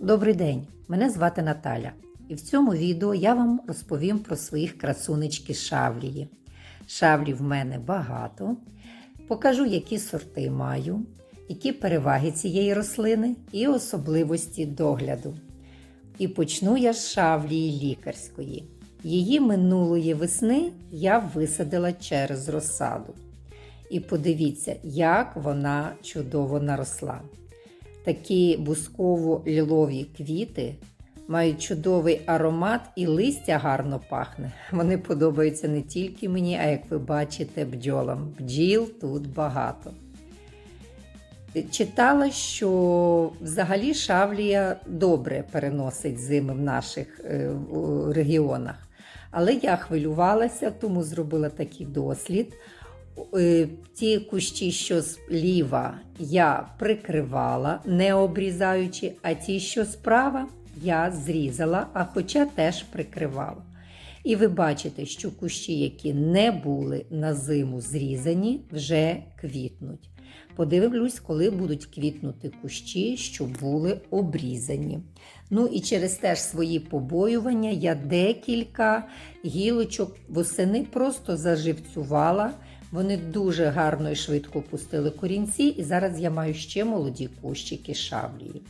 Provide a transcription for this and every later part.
Добрий день! Мене звати Наталя, і в цьому відео я вам розповім про своїх красунечки шавлії. Шавлі в мене багато. Покажу, які сорти маю, які переваги цієї рослини і особливості догляду. І почну я з шавлії лікарської. Її минулої весни я висадила через розсаду. І подивіться, як вона чудово наросла. Такі бусково-лілові квіти мають чудовий аромат і листя гарно пахне. Вони подобаються не тільки мені, а як ви бачите, бджолам. Бджіл тут багато. Читала, що взагалі шавлія добре переносить зими в наших е, регіонах. Але я хвилювалася, тому зробила такий дослід. Е, Ті кущі, що зліва, я прикривала, не обрізаючи, а ті, що справа, я зрізала, а хоча теж прикривала. І ви бачите, що кущі, які не були на зиму зрізані, вже квітнуть. Подивлюсь, коли будуть квітнути кущі, що були обрізані. Ну і через теж свої побоювання я декілька гілочок восени просто заживцювала. Вони дуже гарно і швидко пустили корінці, і зараз я маю ще молоді кущики шавлії.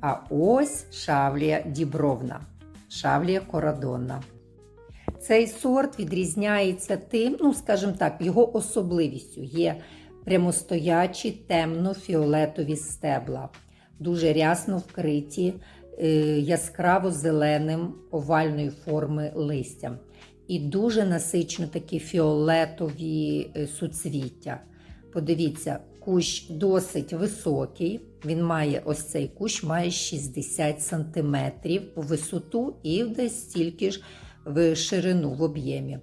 А ось шавлія дібровна, шавлія корадонна. Цей сорт відрізняється тим, ну, скажімо так, його особливістю є прямостоячі темно-фіолетові стебла, дуже рясно вкриті е, яскраво зеленим овальної форми листям. І дуже насичено такі фіолетові е, суцвіття. Подивіться, кущ досить високий. Він має ось цей кущ має 60 см у висоту і десь стільки ж в ширину в об'ємі.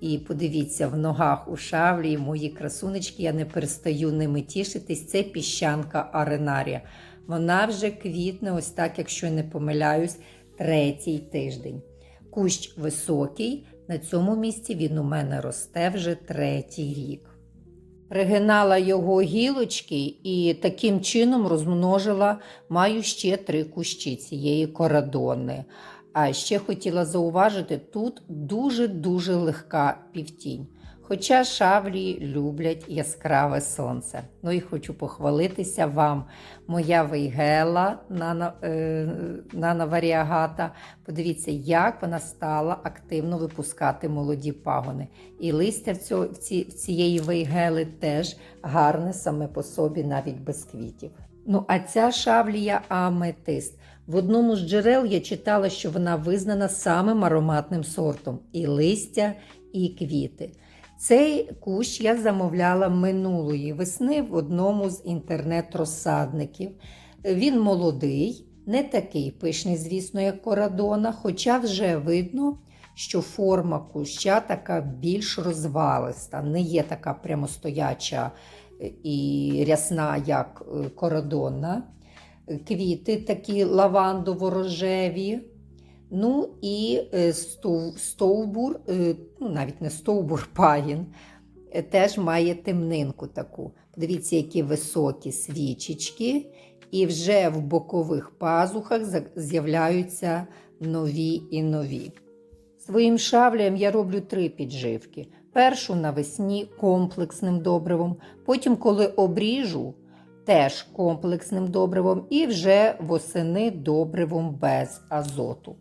І подивіться, в ногах у шавлі мої красунечки, я не перестаю ними тішитись. Це піщанка аренарія. Вона вже квітне, ось так, якщо не помиляюсь, третій тиждень. Кущ високий, на цьому місці він у мене росте вже третій рік. Пригинала його гілочки і таким чином розмножила, маю ще три кущі цієї корадони. А ще хотіла зауважити, тут дуже-дуже легка півтінь. Хоча шавлі люблять яскраве сонце. Ну і хочу похвалитися вам. Моя вейгела нано, е, нановаріагата. Подивіться, як вона стала активно випускати молоді пагони. І листя в, цього, в, ці, в цієї вейгели теж гарне саме по собі, навіть без квітів. Ну, а ця шавлія аметист. В одному з джерел я читала, що вона визнана самим ароматним сортом і листя, і квіти. Цей кущ я замовляла минулої весни в одному з інтернет-розсадників. Він молодий, не такий пишний, звісно, як корадона, хоча вже видно, що форма куща така більш розвалиста, не є така прямостояча е, і рясна, як е, корадонна. Квіти такі лавандово-рожеві. Ну і е, стовбур, е, ну навіть не стовбур, пагін, е, теж має темнинку таку. Подивіться, які високі свічечки, і вже в бокових пазухах з'являються нові і нові. Своїм шавлям я роблю три підживки. Першу навесні комплексним добривом, потім, коли обріжу, теж комплексним добривом, і вже восени добривом без азоту.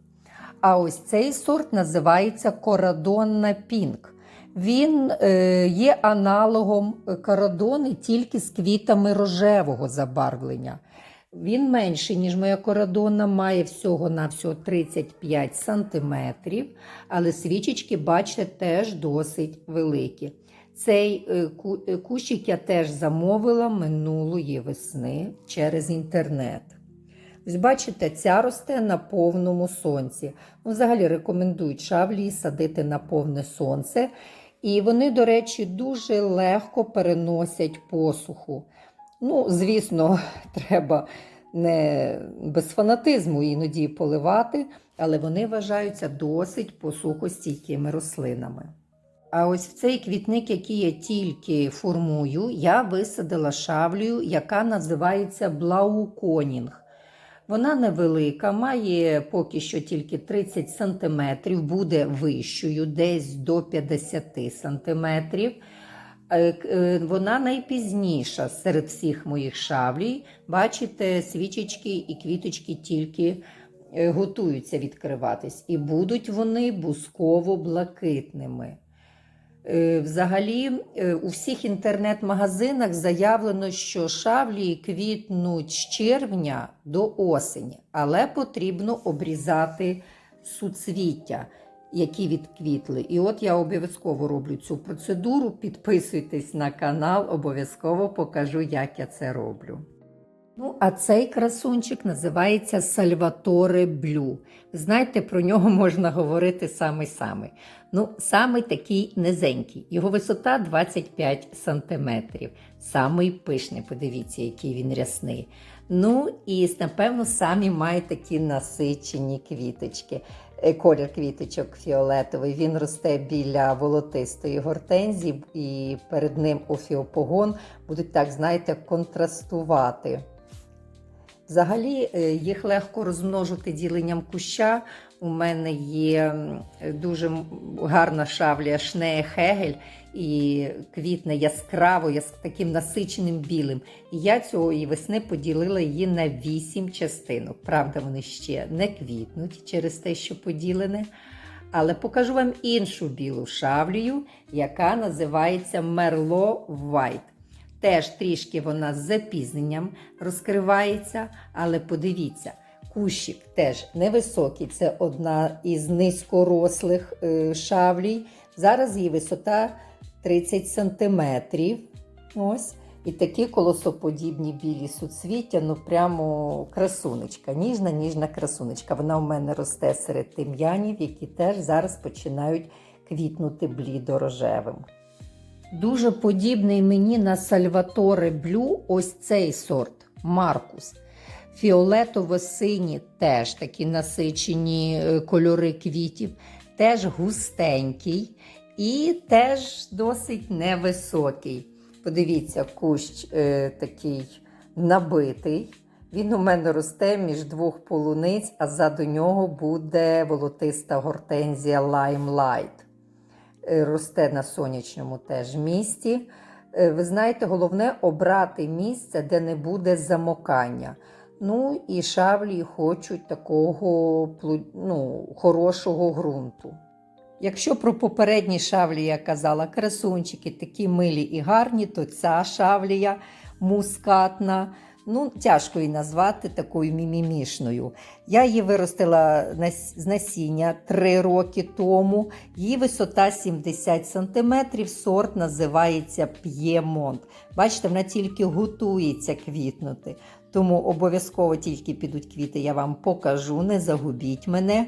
А ось цей сорт називається Корадонна Пінк. Він е, є аналогом корадони тільки з квітами рожевого забарвлення. Він менший, ніж моя корадона, має всього-навсього 35 сантиметрів, але свічечки, бачите, теж досить великі. Цей е, е, кущик я теж замовила минулої весни через інтернет. Ось бачите, ця росте на повному сонці. Ну, взагалі рекомендують шавлії садити на повне сонце. І вони, до речі, дуже легко переносять посуху. Ну, звісно, треба не без фанатизму іноді поливати, але вони вважаються досить посухостійкими рослинами. А ось в цей квітник, який я тільки формую, я висадила шавлію, яка називається блауконінг. Вона невелика, має поки що тільки 30 см, буде вищою, десь до 50 см. Е, е, Вона найпізніша серед всіх моїх шавлій. Бачите, свічечки і квіточки тільки е, готуються відкриватись. І будуть вони бусково-блакитними. Е, Взагалі, е, у всіх інтернет-магазинах заявлено, що шавлі квітнуть з червня до осені, але потрібно обрізати суцвіття, які відквітли. І от я обов'язково роблю цю процедуру. Підписуйтесь на канал, обов'язково покажу, як я це роблю. Ну, а цей красунчик називається Сальваторе Блю. Знаєте, про нього можна говорити саме-саме. Ну, саме такий низенький. Його висота 25 сантиметрів. Самий пишний, подивіться, який він рясний. Ну і напевно самі має такі насичені квіточки. Е, Колір квіточок фіолетовий. Він росте біля волотистої гортензії, і перед ним офіопогон будуть так, знаєте, контрастувати. Взагалі е, їх легко розмножити діленням куща. У мене є дуже гарна шавля Шнеє Хегель і квітне яскраво, яс- таким насиченим білим. І я цієї весни поділила її на вісім частинок. Правда, вони ще не квітнуть через те, що поділене. Але покажу вам іншу білу шавлію, яка називається Мерло White. Теж трішки вона з запізненням розкривається, але подивіться, кущик теж невисокий, це одна із низькорослих е, шавлій. Зараз її висота 30 сантиметрів. Ось. І такі колосоподібні білі суцвіття, ну прямо красунечка, ніжна, ніжна красунечка. Вона у мене росте серед тим'янів, які теж зараз починають квітнути блідо-рожевим. Дуже подібний мені на Сальваторе Блю ось цей сорт Маркус. Фіолетово-сині теж такі насичені е, кольори квітів, теж густенький і теж досить невисокий. Подивіться, кущ е, такий набитий. Він у мене росте між двох полуниць, а ззаду нього буде волотиста гортензія Limelight. Е, Росте на сонячному теж місці. Е, Ви знаєте, головне обрати місце, де не буде замокання. Ну і шавлі хочуть такого ну, хорошого ґрунту. Якщо про попередні шавлі я казала красунчики такі милі і гарні, то ця шавлія мускатна. Ну, тяжко її назвати такою мімімішною. Я її виростила з насіння 3 роки тому. Її висота 70 см, сорт називається П'ємонт. Бачите, вона тільки готується квітнути. Тому обов'язково тільки підуть квіти, я вам покажу, не загубіть мене.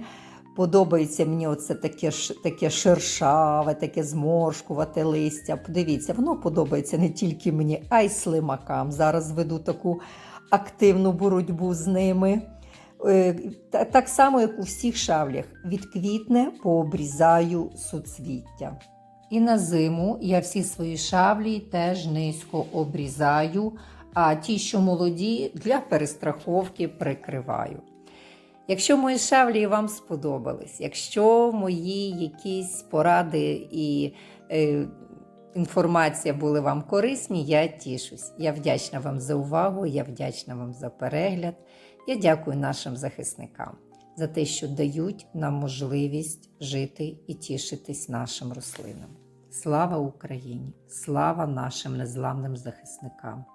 Подобається мені оце таке, таке шершаве, таке зморшкувате листя. Подивіться, воно подобається не тільки мені, а й слимакам. Зараз веду таку активну боротьбу з ними. Е, Так само, як у всіх шавлях, відквітне, пообрізаю суцвіття. І на зиму я всі свої шавлі теж низько обрізаю, а ті, що молоді, для перестраховки прикриваю. Якщо мої шавлі вам сподобались, якщо мої якісь поради і е, інформація були вам корисні, я тішусь. Я вдячна вам за увагу, я вдячна вам за перегляд. Я дякую нашим захисникам за те, що дають нам можливість жити і тішитись нашим рослинам. Слава Україні! Слава нашим незламним захисникам!